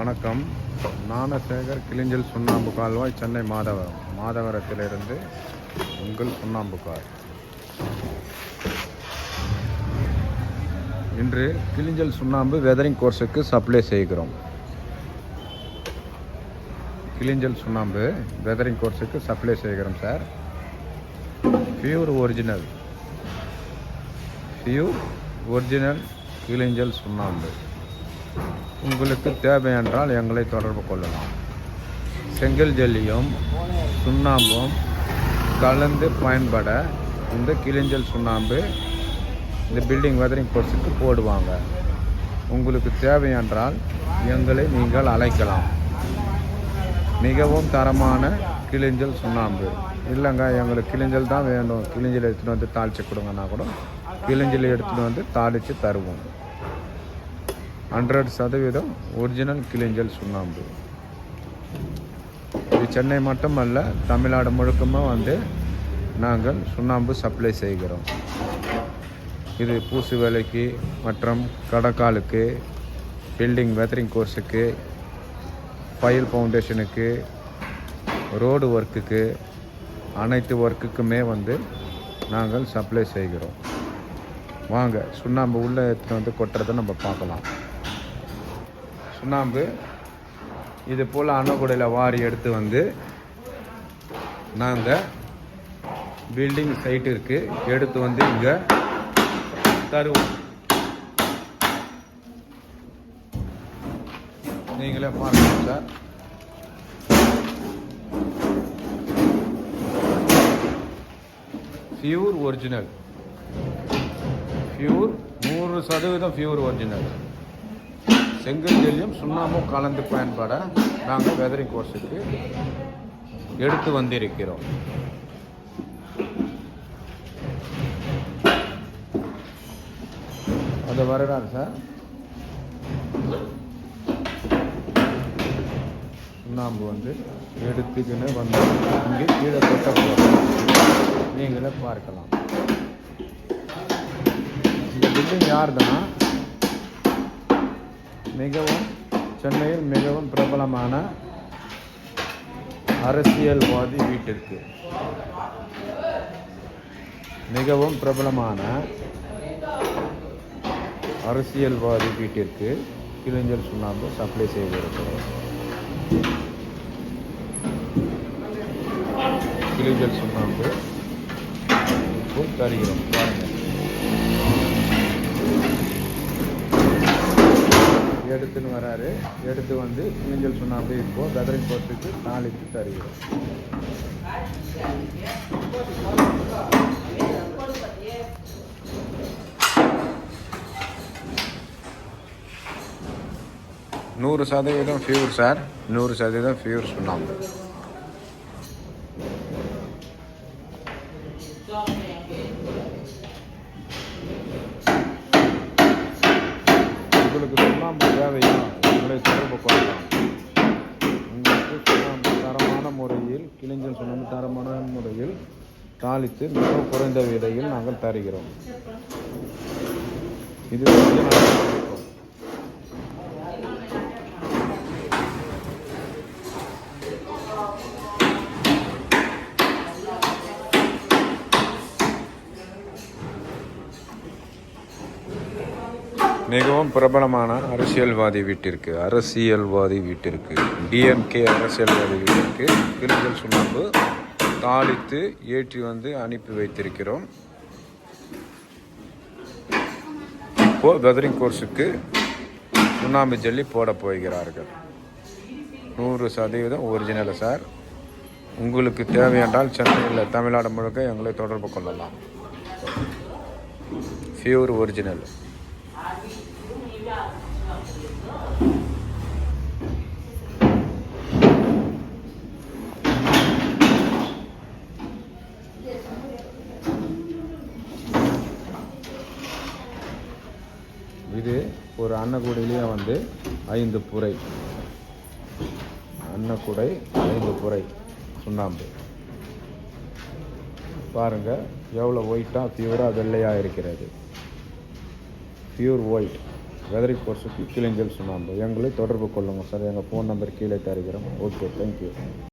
வணக்கம். ஞானசேகர் கிளிஞ்சல் சுண்ணாம்பு கால்வாய் சென்னை மாதவரம். மாதவரத்திலிருந்து உங்கள் சுண்ணாம்பு கார் இன்று கிளிஞ்சல் சுண்ணாம்பு வெதரிங் கோர்ஸுக்கு சப்ளை செய்கிறோம். கிளிஞ்சல் சுண்ணாம்பு வெதரிங் கோர்ஸுக்கு சப்ளை செய்கிறோம் sir. Pure original. Pure original கிளிஞ்சல் சுண்ணாம்பு. உங்களுக்கு தேவை என்றால் எங்களை தொடர்பு கொள்ளலாம். செங்கல் ஜல்லியும் சுண்ணாம்பும் கலந்து பயன்பட இந்த கிளிஞ்சல் சுண்ணாம்பு இந்த பில்டிங் வெதரிங் கோர்ஸுக்கு போடுவாங்க. உங்களுக்கு தேவை என்றால் எங்களை நீங்கள் அழைக்கலாம். மிகவும் தரமான கிளிஞ்சல் சுண்ணாம்பு. இல்லைங்க எங்களுக்கு கிளிஞ்சல் தான் வேண்டும் கிளிஞ்சல் எடுத்துகிட்டு வந்து தாளித்து கொடுங்கன்னா கூட கிளிஞ்சல் எடுத்துகிட்டு வந்து தாளித்து தருவோம். ஹண்ட்ரட் சதவீதம் ஒரிஜினல் கிளிஞ்சல் சுண்ணாம்பு. இது சென்னை மட்டுமல்ல தமிழ்நாடு முழுக்கமாக வந்து நாங்கள் சுண்ணாம்பு சப்ளை செய்கிறோம். இது பூசு வேலைக்கு மற்றும் கடக்காலுக்கு பில்டிங் வெதரிங் கோர்ஸுக்கு ஃபைல் ஃபவுண்டேஷனுக்கு ரோடு ஒர்க்குக்கு அனைத்து ஒர்க்குக்குமே வந்து நாங்கள் சப்ளை செய்கிறோம். வாங்க சுண்ணாம்பு உள்ளே எடுத்துகிட்டு வந்து கொட்டுறதை நம்ம பார்க்கலாம். சுண்ணாம்பு. இது போல் அன்னக்கூடையில் வாரி எடுத்து வந்து நாங்கள் பில்டிங் சைட்டிற்கு எடுத்து வந்து இங்கே தருவோம். நீங்களே பாருங்க சார். ஃபியூர் ஒரிஜினல் ஃபியூர் நூறு சதவீதம் ஃபியூர் ஒரிஜினல் செங்கல் ஜெல்லியும் சுண்ணாம்பும் கலந்து பயன்பட நாங்கள் வெதரிங் கோர்ஸுக்கு எடுத்து வந்திருக்கிறோம். அது வரலாறு சார்? சுண்ணாம்பு வந்து எடுத்துக்கின்னு வந்து இங்கே கீழே கொட்ட போகிறோம் நீங்களே பார்க்கலாம். இந்த பில்டிங் யார் தான் மிகவும் சென்னையில் மிகவும் பிரபலமான அரசியல்வாதி வீட்டிற்கு. மிகவும் பிரபலமான அரசியல்வாதி வீட்டிற்கு கிளிஞ்சல் சுண்ணாம்பு சப்ளை செய்திருக்கிறோம் கிளிஞ்சல் சுண்ணாம்பு தருகிறோம் பாருங்கள். எடுத்துன்னு வராரு. எடுத்து வந்து கிளிஞ்சல் சுண்ணாம்பு இப்போ கதரிங் போட்டுக்கு நாளைக்கு தருகிறோம் நூறு சதவீதம் ஃபியூர் சார் நூறு சதவீதம் ஃபியூர் சுண்ணாம்பு உங்களுக்கு சுண்ணாம்பு தேவையா? உங்களை தொடர்பு கொள்ளலாம். உங்களுக்கு சுண்ணாம்பு தரமான முறையில் கிளிஞ்சல் சுண்ணாம்பு தரமான முறையில் தாளித்து மிக குறைந்த விலையில் நாங்கள் தருகிறோம். இது மிகவும் பிரபலமான அரசியல்வாதி வீட்டிற்கு அரசியல்வாதி வீட்டிற்கு டிஎம்கே அரசியல்வாதி வீட்டிற்கு கிளிஞ்சல் சுண்ணாம்பு தாளித்து ஏற்றி வந்து அனுப்பி வைத்திருக்கிறோம். இப்போ வெதரிங் கோர்ஸுக்கு சுண்ணாம்பு ஜல்லி போட போகிறார்கள். நூறு சதவீதம் ஒரிஜினல் சார். உங்களுக்கு தேவையென்றால் சென்னையில் தமிழ்நாடு முழுக்க எங்களை தொடர்பு கொள்ளலாம். ஃபியூர் ஒரிஜினல் இது ஒரு அன்னக்கூடையிலேயே வந்து ஐந்து புரை. அன்னக்கூடை ஐந்து புரை. சுண்ணாம்பு. பாருங்க எவ்வளோ ஒயிட்டாக பியூராக வெள்ளையாக இருக்கிறது. பியூர் ஒயிட் வெதரி கோர்ஸுக்கு கிளிஞ்சல் சுண்ணாம்பு. எங்களை தொடர்பு கொள்ளுங்கள் சார் எங்கள் ஃபோன் நம்பர் கீழே தருகிறோம். Okay thank you